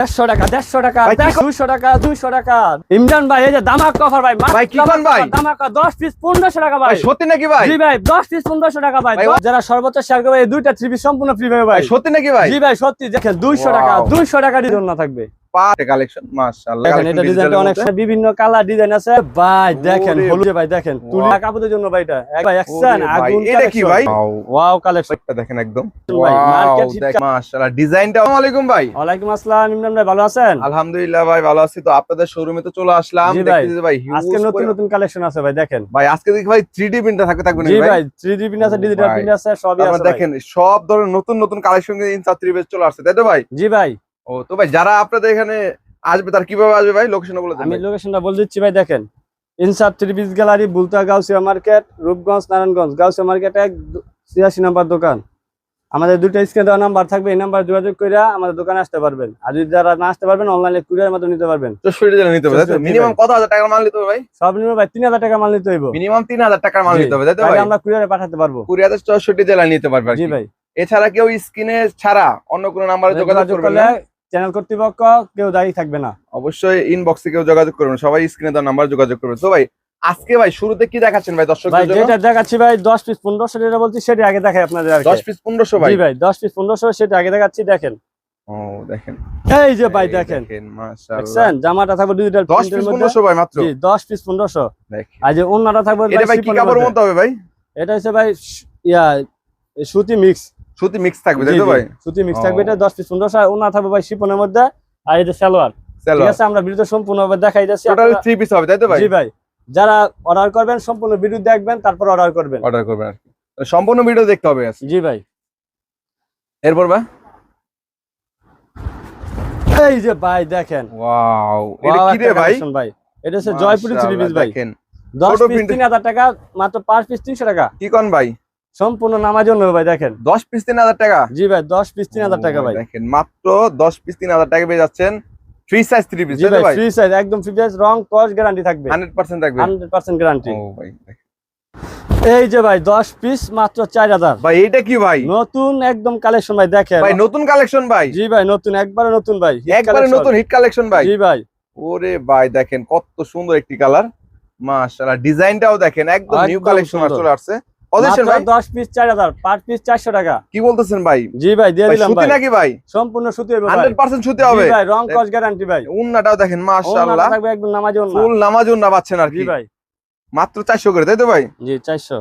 দেড়শো টাকা দেড়শো টাকা ভাই, দুইশো টাকা দুইশো টাকা। ইমরান ভাই এই যে দামাক ভাই ভাই, কি ভাই? দামাকা দশ পিস পনেরোশো টাকা ভাই। সত্যি নাকি ভাই? জি ভাই দশ পিস পনেরোশো টাকা ভাই। যারা সর্বোচ্চ শেয়ার করবে দুইটা থ্রি পিস সম্পূর্ণ ফ্রি ভাই ভাই। সত্যি নাকি ভাই? জি ভাই সত্যি দেখেন দুইশো টাকা দুইশো টাকা না থাকবে। কালেকশন এটা ডিজাইনটা অনেক বিভিন্ন কালার ডিজাইন আছে। ভাই দেখেন ভাই দেখেন জন্য ভাই এটা। এক- ভাই একসান ওরে আগুন এটা কি ভাই? Wow collection. দেখেন একদম। মাশাআল্লাহ। ডিজাইনটা আসসালামু আলাইকুম ভাই। আসসালাম ইমরান ভাই ভালো আছেন? আলহামদুলিল্লাহ ভাই ভালো আছি। তো আপনাদের শোরুমে তো চলে আসলাম। ভাই। আজকে নতুন নতুন কালেকশন আছে ভাই দেখেন। ভাই আজকে দেখি ভাই 3D প্রিন্টার থাকবে থাকবে জি ভাই? ভাই 3D প্রিন্ট আছে ডিজিটাল প্রিন্ট আছে সবই আছে দেখেন সব ধরনের নতুন নতুন কালেকশন ইনসার 3 বেস চলে আসছে তাই তো ভাই? জি ভাই। ও তো ভাই যারা আপনাদের এখানে আসবে তার কীভাবে আসবে ভাই? লোকেশন বলে আমি। লোকেশনটা বলে দিচ্ছি ভাই দেখেন। Insaf three piece gallery Bulta Gausia market Rupganj Narayanganj. Gausia market এক ছিয়াশি নাম্বার দোকান। আমাদের দুটো স্ক্রিন দেওয়া নাম্বার থাকবে এই নাম্বার যোগাযোগ করে আমাদের দোকানে আসতে পারবেন। আর যদি যারা না আসতে পারবেন অনলাইনে কুরিয়ার মাধ্যমে নিতে পারবেন। নিতে হবে মিনিমাম কত হাজার টাকার মাল নিতে হবে ভাই? সর্বনিম্ন ভাই তিন হাজার টাকা মাল নিতে হইব। মিনিমাম তিন হাজার টাকার মাল নিতে হবে তাই তো ভাই? আমরা কুরিয়ারে পাঠাতে পারব। কুড়িয়াতে চৌষট্টি জেলা নিতে পারবে জি ভাই। এছাড়া কেউ স্ক্রিনে ছাড়া অন্য কোনো নাম্বারে যোগাযোগ করলে চ্যানেল কর্তৃপক্ষ কেউ দায়ী থাকবে না। অবশ্যই ইনবক্সে কেউ যোগাযোগ করবেন সবাই স্ক্রিনে তার নাম্বার যোগাযোগ করবেন তো ভাই আজকে ভাই শুরুতে কি দেখাচ্ছেন ভাই দর্শক ভাই যেটা দেখাচ্ছি ভাই দশ পিস পনেরোশো যেটা বলছি সেটা আগে দেখাই আপনাদের আর কি। দশ পিস পনেরোশো ভাই? জি ভাই দশ পিস পনেরোশো সেটা আগে দেখাচ্ছি দেখেন। ও দেখেন। এই যে ভাই দেখেন। মাশাআল্লাহ। দেখছেন? জামাটা থাকবে ডিজিটাল দশ পিস পনেরোশো ভাই মাত্র? জি দশ পিস পনেরোশো। দেখেন। আর যে অন্যটা থাকবে এটা ভাই কি কাপড়ের মধ্যে। হবে ভাই? এটা হচ্ছে ভাই ইয়া সুতি মিক্স সুতি মিক্স থাকবে তাই তো ভাই? সুতি মিক্স থাকবে এটা দশ পিস পনেরোশো আর অন্য থাকবে ভাই শিপনের মধ্যে আর সালোয়ার। ঠিক আছে আমরা সম্পূর্ণভাবে দেখাই যাচ্ছি টোটাল আপনারা- থ্রি পিস হবে তাই তো ভাই? জি ভাই। যারা অর্ডার করবেন সম্পূর্ণ ভিডিও দেখবেন তারপর অর্ডার করবেন। অর্ডার করবেন আর সম্পূর্ণ ভিডিও দেখতে হবে। জি ভাই। এরপর ভাই এই যে ভাই দেখেন। ওয়াও এটা কি রে ভাই? ভাই। এটা হচ্ছে জয়পুরি থ্রি পিস ভাই। দেখেন। দশ ছোট পিস print- তিন হাজার টাকা মাত্র পাঁচ পিস তিনশো টাকা। কি কোন ভাই? সম্পূর্ণ নামার জন্য ভাই দেখেন। দশ পিস তিন হাজার টাকা? জি ভাই দশ পিস তিন হাজার টাকা ভাই। দেখেন মাত্র দশ পিস তিন হাজার টাকা পেয়ে যাচ্ছেন। ফ্রি সাইজ থ্রি পিস জি ভাই ফ্রি সাইজ একদম ফ্রি সাইজ রং কস্ট গ্যারান্টি থাকবে। হান্ড্রেড পার্সেন্ট থাকবে। হান্ড্রেড পার্সেন্ট গ্যারান্টি ও ভাই এই যে ভাই দশ পিস মাত্র চার হাজার। ভাই এটা কি ভাই? নতুন একদম কালেকশন ভাই দেখেন। ভাই নতুন কালেকশন ভাই? জি ভাই নতুন একবারে নতুন ভাই একবারে নতুন হিট কালেকশন ভাই? জি ভাই। ওরে ভাই দেখেন কত সুন্দর একটি কালার মাশাআল্লাহ ডিজাইনটাও দেখেন একদম নিউ কালেকশন। চলে আসছে। অদেশের ভাই? দশ পিস চার হাজার। পার পিস চারশো টাকা। কি বলতেছেন ভাই? জি ভাই দিয়ে ভাই সুতি নাকি ভাই? সম্পূর্ণ সুতি হবে ভাই। হান্ড্রেড পার্সেন্ট সুতি জি ভাই রং কস্ট গ্যারান্টি ভাই। উন্নাটাও দেখেন ওনারা মাশাআল্লাহ থাকবে একদম নামাজ ফুল নামাজ উন্না পাচ্ছেন আর কি। ভাই। মাত্র চারশো করে তাই তো ভাই? জি চারশো।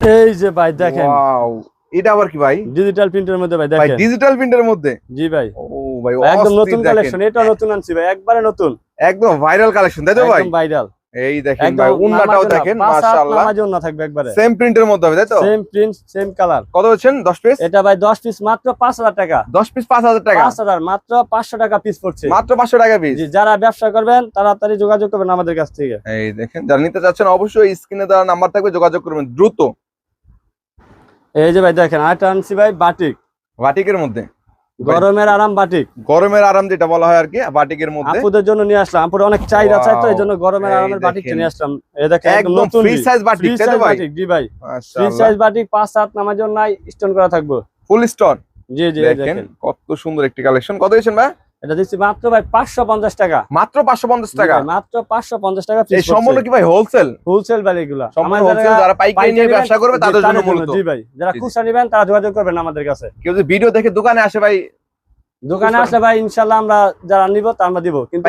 এই যে ভাই দেখেন। ওয়াও এটা আবার কি ভাই? ডিজিটাল প্রিন্টের মধ্যে ভাই ভাই ডিজিটাল প্রিন্টের মধ্যে? জি ভাই। ও ভাই একদম নতুন কালেকশন এটা নতুন আনছি ভাই একবারে নতুন। একদম ভাইরাল কালেকশন তাই তো ভাই? একদম ভাইরাল এই দেখেন ভাই উন্নাটাও দেখেন মাশাআল্লাহ। নামাজ না থাকবে একবারে। সেম প্রিন্টের মধ্যে হবে তাই তো? সেম প্রিন্ট সেম কালার কত বলছেন? 10 পিস এটা ভাই দশ পিস মাত্র পাঁচ হাজার টাকা। 10 পিস 5000 টাকা। পাঁচ হাজার মাত্র পাঁচশো টাকা পিস পড়ছে। মাত্র 500 টাকা পিস জি যারা ব্যবসা করবেন তাড়াতাড়ি যোগাযোগ করবেন আমাদের কাছ থেকে। এই দেখেন যারা নিতে চাচ্ছেন অবশ্যই স্ক্রিনে দেওয়া নাম্বার থাকবে যোগাযোগ করবেন দ্রুত। এই যে ভাই দেখেন আরেকটা আনছি ভাই বাটিক। বাটিকের মধ্যে। গরমের আরাম বাটিক। গরমের আরাম যেটা বলা হয় আর কি বাটিকের মধ্যে। আপুদের জন্য নিয়ে আসলাম। আপুর অনেক চাহিদা চাই তো এই জন্য গরমের আরামের বাটিক নিয়ে আসলাম। এই দেখেন একদম ফ্রি সাইজ বাটিক তাই তো ভাই? বাটিক জি ভাই। ফ্রি সাইজ বাটিক পাঁচ সাত নামার জন্য নাই স্টোন করা থাকবে। ফুল স্টোন জি জি দেখেন কত সুন্দর একটি কালেকশন কত দিয়েছেন ভাই? এটা দিচ্ছি মাত্র ভাই পাঁচশো পঞ্চাশ টাকা। মাত্র 550 টাকা? মাত্র পাঁচশো পঞ্চাশ টাকা এই সম্পূর্ণ কি ভাই হোলসেল হোলসেল ভাই এগুলা। যারা পাইকারি নিয়ে ব্যবসা করবে তাদের জন্য মূলত। জি ভাই। যারা। খুচরা নিবেন তারা যোগাযোগ করবেন আমাদের কাছে। কেউ যদি ভিডিও দেখে দোকানে আসে ভাই দোকানে আসলে ভাই ইনশাল্লাহ আমরা যারা নিব তা আমরা দিব। কিন্তু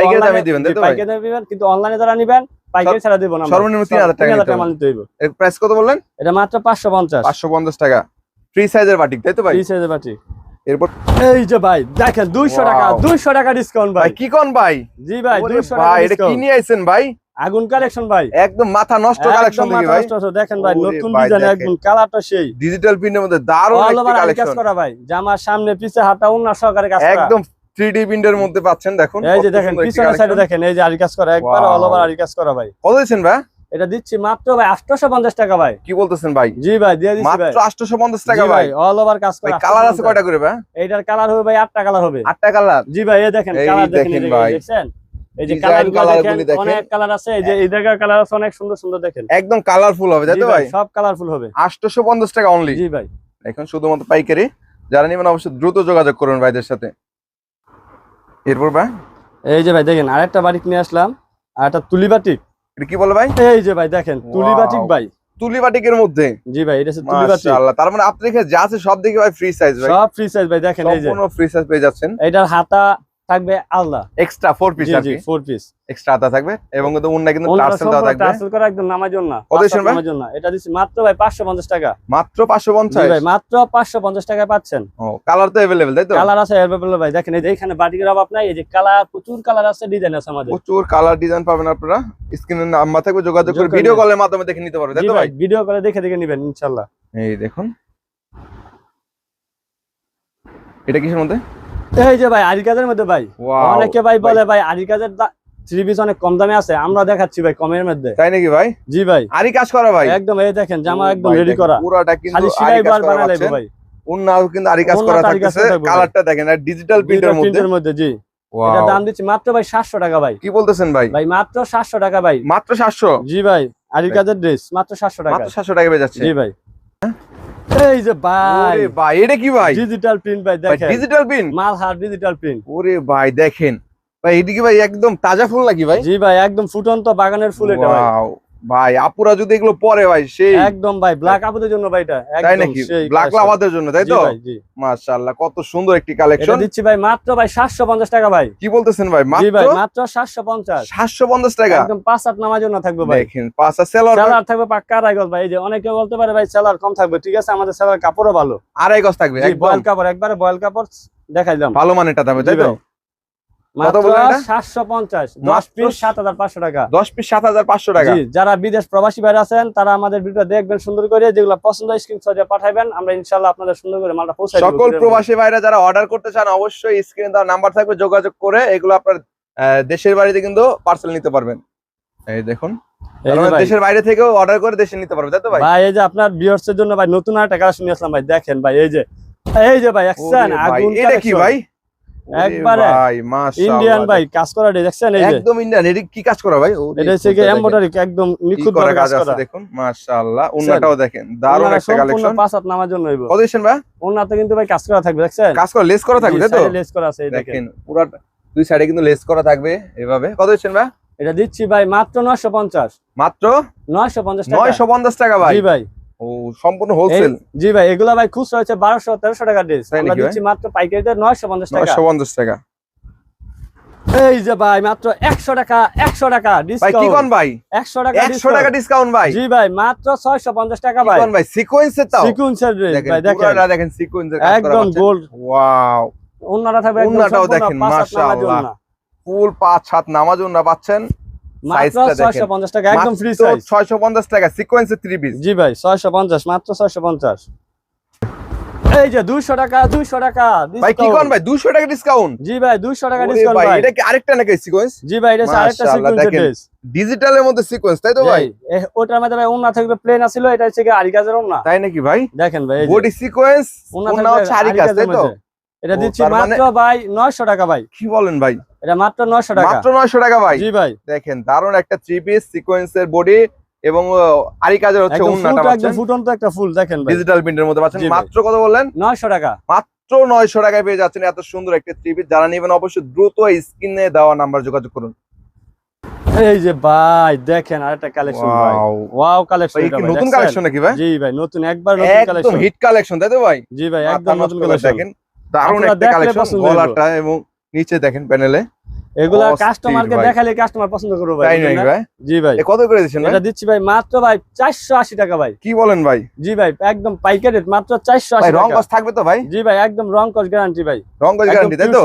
কিন্তু অনলাইনে যারা নিবেন পাইকারি ছাড়া দিব না। সর্বনিম্ন 3000 টাকা 3000 মাল নিতে হইব প্রাইস কত বললেন? এটা মাত্র পাঁচশো পঞ্চাশ। 550 টাকা। ফ্রি সাইজের বাটিক তাই তো ভাই? ফ্রি সাইজের বাটি এরপর এই যে ভাই দেখেন দুইশো টাকা Wow. দুইশো টাকা ডিসকাউন্ট ভাই। কি কোন ভাই? জি ভাই ওরে দুইশো টাকা ভাই এটা কি নিয়ে আইছেন ভাই? আগুন কালেকশন ভাই। একদম মাথা নষ্ট কালেকশন দেখি ভাই। দেখেন ভাই নতুন ডিজাইন একদম কালারটা সেই। ডিজিটাল প্রিন্টের মধ্যে দারুণ একটি কাজ কালেকশন করা ভাই। জামার সামনে পিছে হাতা উন্না সহকারে কাজ করা। একদম 3D প্রিন্টের মধ্যে পাচ্ছেন দেখুন। এই যে দেখেন পিছনের সাইডে দেখেন এই যে আরি কাজ করা একবার. অল ওভার আরি কাজ করা ভাই। কত দিয়েছেন ভাই? এটা দিচ্ছি মাত্র ভাই আটশোশো পঞ্চাশ টাকা ভাই। কি বলতেছেন ভাই? জি ভাই দিয়ে দিচ্ছি ভাই। মাত্র 850 টাকা ভাই। অল ওভার কাজ করা কালার আছে কয়টা করে ভাই? এইটার কালার হবে ভাই আটটা কালার হবে। আটটা কালার? জি ভাই এই দেখেন কালার দেখেন ভাই। দেখছেন? এই যে Design দেখেন অনেক কালার আছে। এই যে এই জায়গার কালার আছে অনেক সুন্দর সুন্দর দেখেন। একদম কালারফুল হবে তাই তো ভাই, ভাই? সব কালারফুল হবে। 850 টাকা অনলি জি ভাই। এখন শুধুমাত্র পাইকারি। যারা নেবেন অবশ্যই দ্রুত যোগাযোগ করুন ভাইদের সাথে। এরপর ভাই? এই যে ভাই দেখেন আরেকটা বাটিক নিয়ে আসলাম আর একটা তুলি বাটিক। এটা কি বলে ভাই? এই যে ভাই দেখেন তুলি বাটিক ভাই। তুলি বাটিকের মধ্যে? জি ভাই এটা তুলি বাটিক মাশাআল্লাহ তার মানে আপনি দেখে যা আছে সব দেখে ভাই ফ্রি সাইজ ভাই। সব ফ্রি সাইজ ভাই দেখেন এই যে। সম্পূর্ণ ফ্রি সাইজ পেয়ে যাচ্ছেন। এটার হাতা থাকবে আলাদা। এক্সট্রা ফোর পিস আর কি? ফোর পিস এক্সট্রা আতা থাকবে এবং কিন্তু উন্না কিন্তু টার্সেল দেওয়া থাকবে। টার্সেল করা একদম নামার জন্য নামার জন্য এটা দিচ্ছি মাত্র ভাই পাঁচশো পঞ্চাশ টাকা। মাত্র পাঁচশো জি পঞ্চাশ ভাই মাত্র পাঁচশো পঞ্চাশ টাকায় পাচ্ছেন। ও কালার তো অ্যাভেলেবেল তাই তো? কালার আছে অ্যাভেলেবল ভাই। দেখেন এই যে এখানে বাটিকের অভাব নাই এই যে কালার প্রচুর কালার আছে ডিজাইন আছে আমাদের। প্রচুর কালার ডিজাইন পাবেন আপনারা। স্ক্রিনের নাম্বার থাকবে যোগাযোগ করে ভিডিও কলের মাধ্যমে দেখে নিতে পারবেন তাই তো ভাই ভিডিও করে দেখে দেখে নিবেন ইনশাল্লাহ এই দেখুন। এটা কিসের মধ্যে? এই যে ভাই আরি কাজের মধ্যে ভাই। অনেকে ভাই। বলে ভাই আরি কাজের থ্রি পিস অনেক কম দামে আছে আমরা দেখাচ্ছি ভাই কমের মধ্যে। তাই নাকি ভাই? জি ভাই। আরই কাজ করা ভাই? একদম এই দেখেন জামা একদম রেডি করা। পুরাটা কিন্তু খালি আরি বার করা বানাই লাগবে পাচ্ছেন। ভাই। উন্নাও কিন্তু আরি কাজ করা তো আরি কাজ থাকতেছে। করা থাকবে ভাই। কালারটা দেখেন আর ডিজিটাল প্রিন্টের মধ্যে। প্রিন্টের মধ্যে জি। এটা দাম দিচ্ছি মাত্র ভাই সাতশো টাকা ভাই। কি বলতেছেন ভাই? ভাই মাত্র সাতশো টাকা ভাই। মাত্র সাতশো? জি ভাই আরি কাজের ড্রেস মাত্র সাতশো টাকা। মাত্র সাতশো টাকা পেয়ে যাচ্ছে। জি ভাই। এই যে ভাই। ওরে ভাই এটা কি ভাই? ডিজিটাল প্রিন্ট ভাই ভাই দেখেন। ডিজিটাল প্রিন্ট মাল হার ডিজিটাল প্রিন্ট ওরে ভাই দেখেন। ভাই এটা কি ভাই একদম তাজা ফুল নাকি ভাই? জি ভাই একদম ফুটন্ত বাগানের ফুল এটা ভাই। ভাই আপুরা যদি এগুলো পরে ভাই সেই। একদম ভাই ব্ল্যাক আপুদের জন্য ভাই এটা তাই নাকি? ব্ল্যাক লাভাদের জন্য তাই তো? মাশাআল্লাহ কত সুন্দর একটি এটা কালেকশন দিচ্ছি ভাই মাত্র ভাই সাতশো পঞ্চাশ টাকা ভাই। কি বলতেছেন ভাই জি ভাই মাত্র? মাত্র সাতশো পঞ্চাশ। সাতশো পঞ্চাশ টাকা? একদম পাঁচ হাত নামার জন্য থাকবে ভাই। দেখেন পাঁচটা সেলার সেলার থাকবে পাক্কা আড়াই গজ ভাই এই যে অনেকে বলতে পারে ভাই সেলার কম থাকবে ঠিক আছে? আমাদের সেলার কাপড়ও ভালো। আড়াই গজ থাকবে একদম। বয়েল কাপড় একবারে বয়েল কাপড় দেখাই দিলাম ভালো মানেরটা থাকবে তাই তো? যারা বিদেশ প্রবাসী বাইরে আছেন তারা আমাদের ভিডিও দেখবেন সুন্দর করে যেগুলো পছন্দ স্ক্রিনশট পাঠাবেন। আমরা ইনশাল্লাহ আপনাদের সুন্দর করে মালটা পৌঁছে সকল প্রবাসী ভাইরা যারা অর্ডার করতে চান অবশ্যই স্ক্রিনে দেওয়া নাম্বার থাকবে যোগাযোগ করে এগুলো আপনার দেশের বাড়িতে কিন্তু পার্সেল নিতে পারবেন। এই দেখুন। মানে দেশের বাইরে থেকেও অর্ডার করে দেশে নিতে পারবে তাই তো ভাই? ভাই এই যে আপনার এর জন্য ভাই নতুন একটা কালেকশন নিয়ে আসলাম ভাই দেখেন ভাই এই যে। এই যে ভাই আগুন এটা কি ভাই? একবারে ভাই মাশাআল্লাহ ইন্ডিয়ান ভাই কাজ করা দেখছেন এই যে? একদম ইন্ডিয়ান এটা কি কাজ করা ভাই? এটা হচ্ছে কি এমব্রয়ডারি একদম নিখুঁত করা ভাবে কাজ করা। দেখুন মাশাআল্লাহ। উন্নাটাও দেখেন দারুণ একটা কালেকশন পাঁচ হাত নামার জন্য হইব। কত ভাই? ওনাতে কিন্তু ভাই কাজ করা থাকবে দেখছেন? কাজ করা লেস করা থাকবে তাই তো? লেস করা আছে এই দেখেন। পুরো দুই সাইডে কিন্তু লেস করা থাকবে এভাবে। কত দিচ্ছেন ভাই? এটা দিচ্ছি ভাই মাত্র নয়শো পঞ্চাশ। মাত্র নয়শো পঞ্চাশ টাকা। নয়শো পঞ্চাশ টাকা ভাই। জি ভাই। ও সম্পূর্ণ হোলসেল জি ভাই এগুলা ভাই খুচরা হচ্ছে বারোশো তেরোশো টাকা ড্রেস আমরা দিচ্ছি মাত্র পাইকারিতে নয়শো পঞ্চাশ টাকা। নয়শো পঞ্চাশ টাকা। এই যে ভাই মাত্র একশো টাকা একশো টাকা ভাই কি কোন ভাই? একশো টাকা একশো টাকা ডিসকাউন্ট ভাই? জি ভাই মাত্র ছয়শো পঞ্চাশ টাকা কি ভাই। কোন ভাই? সিকোয়েন্সের তাও? সিকুয়েন্সের ড্রেস ভাই দেখেন। পুরোটা দেখেন সিকোয়েন্সের কাজ করা একদম। গোল্ড ওয়াও ওনারা থাকবে একদম ওড়নাটাও দেখেন, মাশাআল্লাহ। ফুল পাঁচ হাত নামাজ না পাচ্ছেন। টাকা একদম ফ্রি সাইজ টাকা পিস জি ভাই ছয়শো পঞ্চাশ মাত্র এই যে টাকা দুইশো টাকা ভাই কি কোন ভাই? দুশো টাকা ডিসকাউন্ট জি ভাই দুইশো টাকা ডিসকাউন্ট ভাই এটা কি আরেকটা নাকি সিকোয়েন্স জি ভাই এটা আরেকটা ডিজিটালের মধ্যে সিকোয়েন্স তাই তো ভাই? ওটার মধ্যে ভাই ওনা থাকবে প্লেন আছিল এটা হচ্ছে কি আরি কাজের তাই নাকি ভাই? দেখেন ভাই বডি সিকোয়েন্স হচ্ছে তাই তো। এটা দিচ্ছি মানে- মাত্র ভাই নয়শো টাকা ভাই। কি বলেন ভাই? এটা মাত্র নয়শো টাকা। মাত্র নয়শো টাকা ভাই। জি ভাই। দেখেন দারুণ একটা থ্রি পিস সিকোয়েন্সের বডি এবং আরি কাজের হচ্ছে উন্নাটা একদম ফুটন্ত একটা ফুল দেখেন ভাই। ডিজিটাল প্রিন্টের মধ্যে পাচ্ছেন। মাত্র কত বললেন? নয়শো টাকা। মাত্র নয়শো টাকায় পেয়ে যাচ্ছেন। এত সুন্দর একটা থ্রি পিস যারা নেবেন অবশ্যই দ্রুত স্ক্রিনে দেওয়া নাম্বার যোগাযোগ করুন। এই যে ভাই দেখেন আরেকটা কালেকশন ভাই। ওয়াও কালেকশন কি নতুন কালেকশন নাকি ভাই? জি ভাই নতুন একবার নতুন একদম কালেকশন হিট কালেকশন তাই তো ভাই? জি ভাই একদম নতুন কালেকশন দেখেন। দারুণ একটা কালেকশন গলাটা এবং নিচে দেখেন প্যানেলে এগুলা কাস্টমারকে দেখালে কাস্টমার পছন্দ করবে ভাই তাই ভাই? জি ভাই। কত করে দিচ্ছেন এটা দিচ্ছি ভাই মাত্র ভাই চারশো আশি টাকা ভাই। কি বলেন ভাই? জি ভাই একদম পাইকারি মাত্র চারশো ভাই রং কস থাকবে তো ভাই? জি ভাই একদম রং কস গ্যারান্টি ভাই। রং কস গ্যারান্টি তাই তো?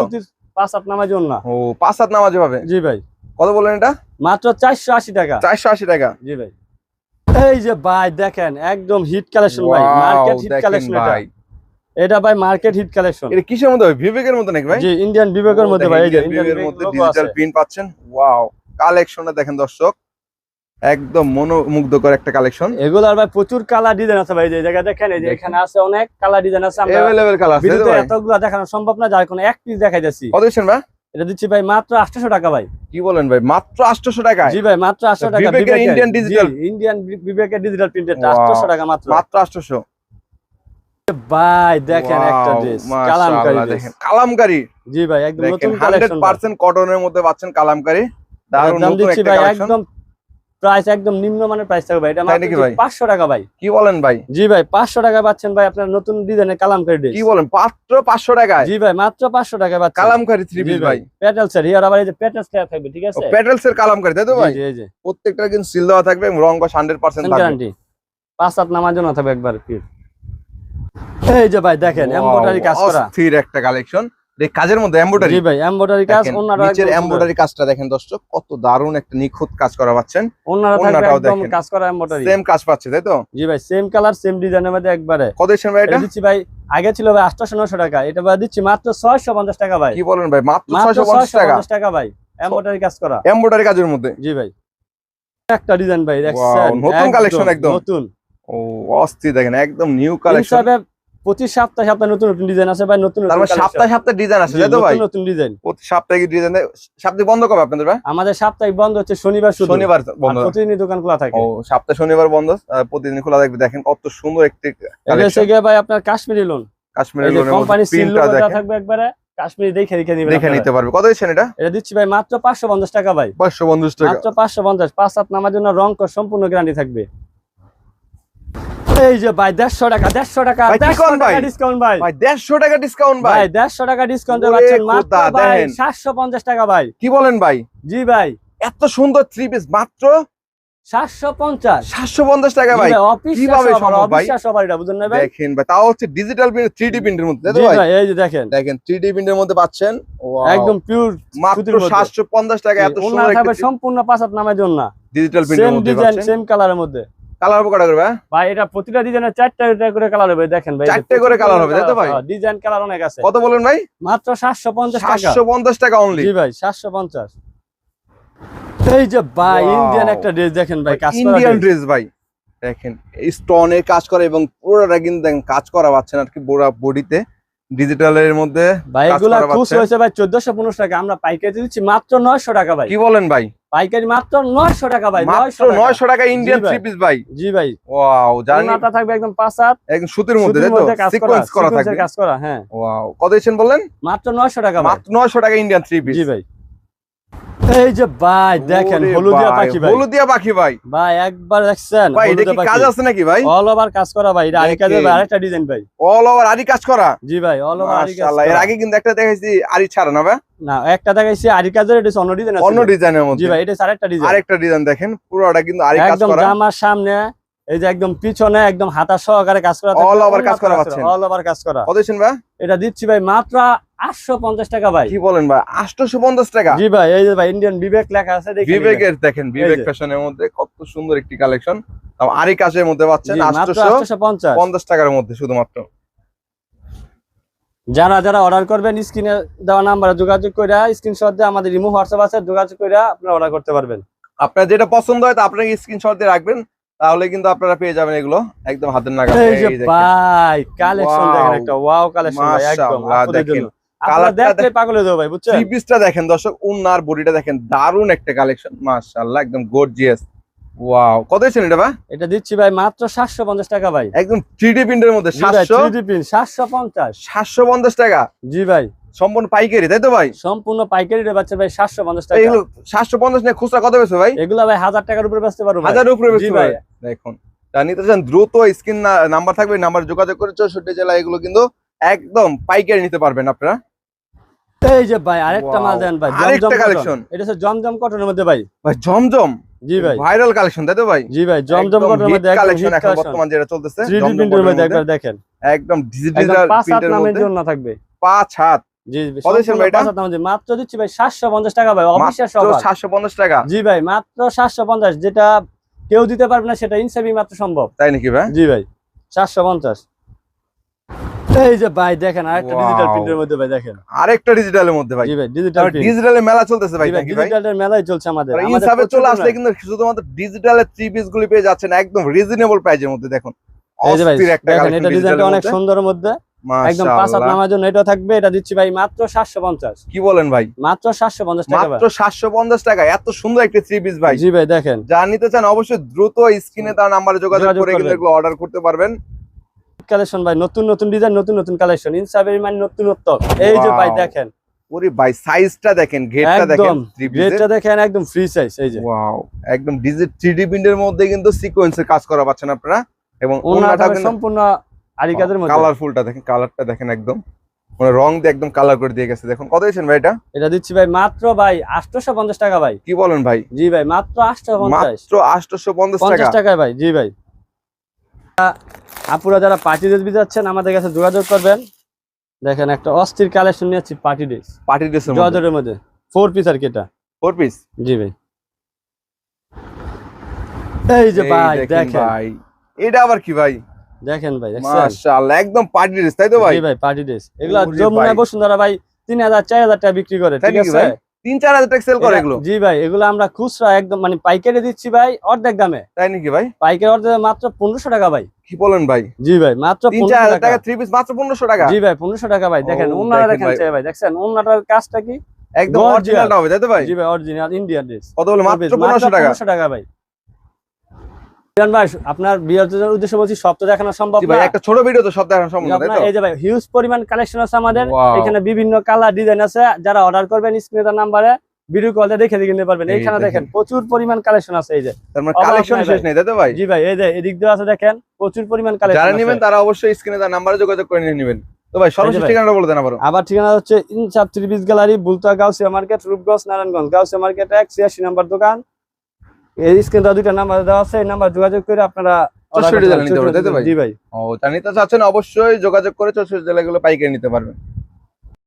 পাঁচ হাত নামার জন্য ও পাঁচ সাত নামাজে পাবে? জি ভাই। কত বললেন এটা? মাত্র চারশো আশি টাকা। চারশো আশি টাকা। জি ভাই। এই যে ভাই দেখেন একদম হিট কালেকশন ভাই। মার্কেট হিট কালেকশন ভাই। এটা ভাই মার্কেট হিট কালেকশন। এটা কিসের মধ্যে ভাই? বিবেকের মধ্যে নাকি ভাই? জি ইন্ডিয়ান বিবেকের মধ্যে ভাই এই যে ইন্ডিয়ান বিবেকের মধ্যে ডিজিটাল প্রিন্ট পাচ্ছেন। ওয়াও কালেকশনটা দেখেন দর্শক একদম মনোমুগ্ধকর একটা কালেকশন। এগুলার ভাই প্রচুর কালার ডিজাইন আছে ভাই এই জায়গা দেখেন এই যে এখানে আছে অনেক কালার ডিজাইন আছে। আমরা এভেলেবেল কালার আছে ভিডিওতে এতগুলা দেখানো সম্ভব না যার কোনো এক পিস দেখাই যাচ্ছি। কত দিচ্ছেন ভাই? এটা দিচ্ছি ভাই মাত্র 800 টাকা ভাই। কি বলেন ভাই? মাত্র আটশোশো টাকা জি ভাই মাত্র 800 টাকা। বিবেকের Indian digital। ইন্ডিয়ান বিবেকের ডিজিটাল প্রিন্টেড Wow. 800 টাকা মাত্র। মাত্র আটশোশো। ভাই দেখেন একটা ড্রেস কালামকারী দেখেন কালামকারী। জি ভাই একদম নতুন কালেকশন পার্সেন্ট কটনের মধ্যে পাচ্ছেন কালামকারী। দাম নতুন একটা ভাই একদম প্রাইস একদম নিম্নমানের প্রাইস থাকবে ভাই। এটা মাত্র ভাই? পাঁচশো টাকা ভাই। কি বলেন ভাই? জি ভাই পাঁচশো টাকা পাচ্ছেন ভাই আপনার নতুন ডিজাইনের কালামকারী ড্রেস কি বলেন? মাত্র পাঁচশো টাকায়? জি ভাই মাত্র পাঁচশো টাকা পাচ্ছেন। কালামকারী থ্রি পিস ভাই। পেটেল স্যার হিয়ার আবার এই যে পেটেল স্যার থাকবে ঠিক আছে? পেটেলস এর কালামকারী তাই তো ভাই? জি, জি। প্রত্যেকটা কিন্তু সিল দেওয়া থাকবে রং কস হান্ড্রেড পার্সেন্ট থাকবে গ্যারান্টি পাঁচ সাত নামার জন্য থাকবে একবার পিট এই যে ভাই দেখেন এমব্রয়ডারি কাজ করা। অস্থির একটা কালেকশন এই কাজের মধ্যে এমব্রয়ডারি জি ভাই এমব্রয়ডারি কাজ ওনারা নিচের এমব্রয়ডারি কাজটা দেখেন দর্শক কত দারুণ একটা নিখুঁত কাজ করা পাচ্ছেন। ওনারা থাকবে একদম। কাজ করা এমব্রয়ডারি সেম কাজ পাচ্ছে তাই তো? জি ভাই সেম কালার সেম ডিজাইনের মধ্যে একবারে। কত দিচ্ছেন ভাই এটা? দিচ্ছি ভাই আগে ছিল ভাই আটশো নশো টাকা এটা ভাই দিচ্ছি মাত্র ছয়শো পঞ্চাশ টাকা ভাই। কি বলেন ভাই মাত্র মাত্র ছয়শো পঞ্চাশ ছয়শো টাকা। পঞ্চাশ টাকা ভাই এমব্রয়ডারি কাজ করা। এমব্রয়ডারি কাজের মধ্যে। জি ভাই। একটা ডিজাইন ভাই দেখছেন? নতুন collection একদম। নতুন। ও অস্থির দেখেন একদম নিউ কালেকশন প্রতি সপ্তাহে সপ্তাহে নতুন নতুন ডিজাইন আছে ভাই নতুন নতুন মানে সপ্তাহে সপ্তাহে ডিজাইন আছে তাই তো ভাই? নতুন ডিজাইন প্রতি সাপ্তাহিক ডিজাইন সপ্তাহে বন্ধ কবে আপনাদের ভাই? আমাদের সাপ্তাহিক বন্ধ হচ্ছে শনিবার শুধু। শনিবার বন্ধ। আর প্রতিদিনই দোকান খোলা থাকে। ও সপ্তাহে শনিবার বন্ধ প্রতিদিন খোলা থাকবে। দেখেন কত সুন্দর একটি হচ্ছে গিয়ে ভাই আপনার কাশ্মীরি লোন কাশ্মীরের এই যে কোম্পানি সিল প্রিন্টটা লোগো দেওয়া দেখেন। থাকবে একবারে কাশ্মীরি দেখে দেখে নিবেন দেখে নিতে পারবে। কত দিচ্ছেন এটা? এটা দিচ্ছি ভাই মাত্র পাঁচশো পঞ্চাশ টাকা ভাই। পাঁচশো পঞ্চাশ টাকা। মাত্র পাঁচশো পঞ্চাশ। পাঁচ সাত নামার জন্য রং সম্পূর্ণ গ্যারান্টি থাকবে। এই যে ভাই দেড়শো টাকা দেড়শো টাকা ভাই, কি দেড়শো কোন ভাই? টাকা ডিসকাউন্ট ভাই। ভাই দেড়শো টাকা ডিসকাউন্ট ভাই। ভাই দেড়শো টাকা ডিসকাউন্ট পাচ্ছেন মাত্র ভাই দেখেন। সাতশো পঞ্চাশ টাকা ভাই। কি বলেন ভাই? জি ভাই। এত সুন্দর থ্রি পিস মাত্র সাতশো পঞ্চাশ। সাতশো পঞ্চাশ টাকা ভাই। অফিস কীভাবে সম্ভব ভাই? এটা না ভাই? দেখেন ভাই তাও হচ্ছে ডিজিটাল প্রিন্ট প্রিন্টের মধ্যে ভাই? এই যে দেখেন। দেখেন প্রিন্টের মধ্যে পাচ্ছেন। একদম পিওর মাত্র টাকা এত সুন্দর সম্পূর্ণ পাঁচ নামের জন্য ডিজিটাল সেম প্রিন্টের মধ্যে ডিজাইন সেম কালারের মধ্যে। কালার কটা করবে হ্যাঁ? ভাই এটা প্রতিটা ডিজাইনের চারটা করে কালার হবে দেখেন ভাই চারটে করে colour হবে, তাই তো ভাই? ডিজাইন কালার অনেক আছে। কত বলেন ভাই? মাত্র সাতশো পঞ্চাশ টাকা। সাতশো পঞ্চাশ টাকা অনলি জি ভাই সাতশো পঞ্চাশ। এই যে ভাই ইন্ডিয়ান একটা ড্রেস দেখেন ভাই কাজ করা ইন্ডিয়ান ড্রেস ভাই। দেখেন স্টোনের কাজ করা এবং পুরোটা কিন্তু কাজ করা পাচ্ছেন আর কি পুরো বডিতে ডিজিটালের মধ্যে ভাই এগুলা খুশ হয়েছে ভাই চোদ্দশো পনেরোশো টাকা। আমরা পাইকারি দিচ্ছি মাত্র নয়শো টাকা ভাই। কি বলেন ভাই? পাইকারি মাত্র নয়শো টাকা ভাই 900 900 টাকা। ইন্ডিয়ান থ্রি পিস ভাই। জি ভাই। ওয়াও নাটা থাকবে একদম পাঁচ হাত। একদম সুতির মধ্যে তাই তো? সিকোয়েন্স করা থাকবে। কাজ করা হ্যাঁ। ওয়াও কত বললেন? মাত্র নয়শো টাকা ভাই। মাত্র নয়শো টাকা ইন্ডিয়ান থ্রি পিস জি ভাই। এই যে ভাই দেখেন হলুদিয়া পাখি ভাই। হলুদিয়া পাখি ভাই। ভাই একবার দেখছেন ভাই এটা কি কাজ আছে নাকি ভাই? অল ওভার কাজ করা ভাই এটা কাজের ভাই আরেকটা ডিজাইন ভাই। অল ওভার আরি কাজ করা? জি ভাই অল ওভার আরি কাজ এর আগে কিন্তু একটা দেখাইছি আরি ছাড়া না ভাই? না একটা দেখাইছি আরি কাজের এটা অন্য ডিজাইন অন্য ডিজাইনের জি ভাই এটা আরেকটা ডিজাইন আরেকটা ডিজাইন দেখেন পুরোটা কিন্তু আরি কাজ একদম করা। জামার সামনে এই যে একদম পিছনে একদম হাতা সহকারে কাজ করা All over কাজ করা পাচ্ছেন। অল ওভার কাজ করা। কত ভাই? এটা দিচ্ছি ভাই মাত্র আটশো পঞ্চাশ টাকা ভাই। কি বলেন ভাই? আটশোশো পঞ্চাশ টাকা? জি ভাই এই যে ভাই ইন্ডিয়ান বিবেক লেখা আছে দেখে বিবেকের দেখেন বিবেক ফ্যাশনের মধ্যে কত সুন্দর একটি কালেকশন আরি মধ্যে পাচ্ছেন টাকার শুধুমাত্র। যারা যারা অর্ডার করবেন স্ক্রিনে দেওয়া নাম্বারে যোগাযোগ করে স্ক্রিনশট দিয়ে আমাদের রিমুভ হোয়াটসঅ্যাপ আছে যোগাযোগ করে আপনারা অর্ডার করতে পারবেন। আপনার যেটা পছন্দ হয় তা আপনাকে স্ক্রিনশট দিয়ে রাখবেন তাহলে কিন্তু আপনারা পেয়ে যাবেন এগুলো একদম হাতের নাগাল। এই যে ভাই কালেকশন দেখেন একটা ওয়াও কালেকশন ভাই একদম দেখেন। দেখেন। দর্শক উন্নার বডিটা দেখেন দারুণ একটা কালেকশন মাশাআল্লাহ একদম গর্জিয়াস ওয়াও কত এটা ভাই? এটা দিচ্ছি ভাই মাত্র সাতশো পঞ্চাশ টাকা ভাই। একদম প্রিন্টের মধ্যে জি ভাই সাতশো? 3D print, 750 সাতশো পঞ্চাশ টাকা? জি ভাই। সম্পূর্ণ পাইকারি তাই তো ভাই? সম্পূর্ণ পাইকারি রে বাচ্চা ভাই সাতশো পঞ্চাশ টাকা। এইগুলো সাতশো পঞ্চাশ নিয়ে খুচরা কত পেয়েছে ভাই? এগুলা ভাই হাজার টাকার উপরে বেচতে ভাই। হাজার উপরে ভাই। দেখুন তা নিতে চান দ্রুত স্ক্রিন নাম্বার থাকবে নাম্বার যোগাযোগ করে চৌষট্টি জেলা এগুলো কিন্তু একদম পাইকারি নিতে পারবেন আপনারা। এই যে ভাই আরেকটা মাল দেন ভাই জমজম। কটন এটা হচ্ছে জমজম কটনের মধ্যে ভাই। ভাই জমজম? জি ভাই। ভাইরাল কালেকশন তাই তো ভাই? জি ভাই জমজম কটনের মধ্যে কালেকশন এখন। বর্তমান যেটা চলতেছে জমজম প্রিন্টের মধ্যে একবার দেখেন। একদম ডিজিটাল প্রিন্টের নামের মধ্যে। জন্য থাকবে। পাঁচ হাত জি মাত্র দিচ্ছি ভাই সাতশো পঞ্চাশ টাকা ভাই অবিশ্বাস মাত্র অফার সাতশো পঞ্চাশ টাকা? জি ভাই মাত্র সাতশো পঞ্চাশ। যেটা কেউ দিতে পারবে না সেটা ইনসাবি মাত্র সম্ভব। তাই নাকি ভাই? জি ভাই চারশো পঞ্চাশ। এই যে ভাই দেখেন আরেকটা ডিজিটাল প্রিন্টের মধ্যে ভাই দেখেন। আরেকটা ডিজিটালের মধ্যে ভাই। জি ভাই ডিজিটাল ডিজিটালের মেলা চলতেছে ভাই নাকি ভাই? ডিজিটালের মেলাই চলছে আমাদের। আমাদের চলে আসলে কিন্তু শুধুমাত্র ডিজিটালের থ্রি পিস গুলি পেয়ে যাচ্ছেন একদম রিজনেবল প্রাইজের মধ্যে দেখুন। এই যে ভাই দেখেন এটা ডিজাইনটা অনেক মধ্যে। সুন্দরের মধ্যে। একদম পাঁচ হাত নামার জন্য এটা থাকবে এটা দিচ্ছি ভাই মাত্র সাতশো পঞ্চাশ। কি বলেন ভাই? মাত্র টাকা মাত্র সাতশো পঞ্চাশ টাকা এত সুন্দর একটি থ্রি পিস ভাই। জি ভাই দেখেন। যা নিতে চান অবশ্যই দ্রুত স্ক্রিনে তার নাম্বারে যোগাযোগ যোগাযোগ করে কিন্তু এগুলো অর্ডার করতে পারবেন। কালেকশন ভাই। নতুন নতুন ডিজাইন নতুন নতুন কালেকশন ইনসাবের মানে নতুনত্ব। এই যে ভাই দেখেন। ওরে ভাই সাইজটা দেখেন ঘেরটা দেখেন। গ্রেডটা দেখেন একদম ফ্রি সাইজ এই যে। ওয়াও একদম ডিজিট থ্রি প্রিন্টের মধ্যে কিন্তু সিকোয়েন্সের কাজ করা পাচ্ছেন আপনারা। এবং ওনাটা সম্পূর্ণ আরি কাজের মধ্যে। কালারফুলটা দেখেন কালারটা দেখেন একদম। মানে রং দিয়ে একদম কালার করে দিয়ে গেছে। দেখুন কত দিয়েছেন ভাই এটা? এটা দিচ্ছি ভাই মাত্র ভাই আটশোশো পঞ্চাশ টাকা ভাই। কি বলেন ভাই? জি ভাই মাত্র আটশো পঞ্চাশ মাত্র আটশোশো পঞ্চাশ টাকা। পঞ্চাশ টাকায় ভাই জি ভাই। আপুরা যারা পার্টি ড্রেস যাচ্ছেন আমাদের কাছে যোগাযোগ করবেন। দেখেন একটা অস্থির কালেকশন নিয়ে পার্টি ড্রেস পার্টি মধ্যে? জর্জেটের মধ্যে। ফোর পিস আর কি এটা। ফোর পিস জি ভাই। এই যে ভাই দেখেন ভাই এটা আবার কি ভাই? দেখেন ভাই মাশাআল্লাহ একদম পার্টি ড্রেস তাই তো ভাই জি ভাই? পার্টি ড্রেস এগুলা যমুনা। বসুন্ধরা ভাই তিন হাজার চার হাজার টাকা বিক্রি করে ঠিক আছে? তিন চার হাজার টাকা সেল করে এগুলো? জি ভাই এগুলো আমরা খুচরা একদম মানে পাইকারি দিচ্ছি ভাই অর্ধেক দামে। তাই নাকি ভাই? পাইকারি অর্ধেক মাত্র পনেরোশো টাকা ভাই। কি বলেন ভাই? জি ভাই মাত্র তিন চার হাজার টাকা। থ্রি পিস মাত্র পনেরোশো টাকা? জি ভাই পনেরোশো টাকা ভাই দেখেন দেখেন ভাই। দেখছেন? ওনাটার কাজটা কি? একদম। অরিজিনালটা হবে তাই তো ভাই? জি ভাই অরিজিনাল ইন্ডিয়ান ড্রেস কত হলো মাত্র পনেরোশো টাকা? পনেরোশো টাকা ভাই। ভাই আপনার বিয়ার উদ্দেশ্যে বলছি সব তো দেখানো সম্ভব না। একটা ছোট ভিডিও তো সব দেখানো সম্ভব না, তাই আপনার তো? এই যে ভাই হিউজ পরিমাণ কালেকশন আছে আমাদের. এখানে বিভিন্ন কালার ডিজাইন আছে। যারা অর্ডার করবেন স্ক্রিনে নাম্বারে ভিডিও কলে দেখে কিনতে পারবেন। এখানে দেখেন। প্রচুর পরিমাণ কালেকশন আছে এই যে। তার মানে কালেকশন শেষ নেই তাই তো ভাই? জি ভাই এই যে এদিক দিয়ে আছে দেখেন প্রচুর পরিমাণ কালেকশন যারা নেবেন তারা অবশ্যই স্ক্রিনে তার নাম্বারে যোগাযোগ করে নিয়ে নেবেন। তো ভাই সর্বশেষ ঠিকানাটা বলে দেন আবারও। আবার ঠিকানা হচ্ছে Insaf gallery Bulta Gausia market Rupganj Narayanganj. Gausia market এক ছিয়াশি নাম্বার দোকান। এই স্ক্রিনে দুইটা নাম্বার দেওয়া আছে এই নাম্বার যোগাযোগ করে আপনারা চৌষট্টি জেলা। নিতে পারবেন, তাই তো ভাই? জি ভাই ও তা নিতে চাচ্ছেন অবশ্যই যোগাযোগ করে চৌষট্টি জেলাগুলো পাইকারি নিতে পারবেন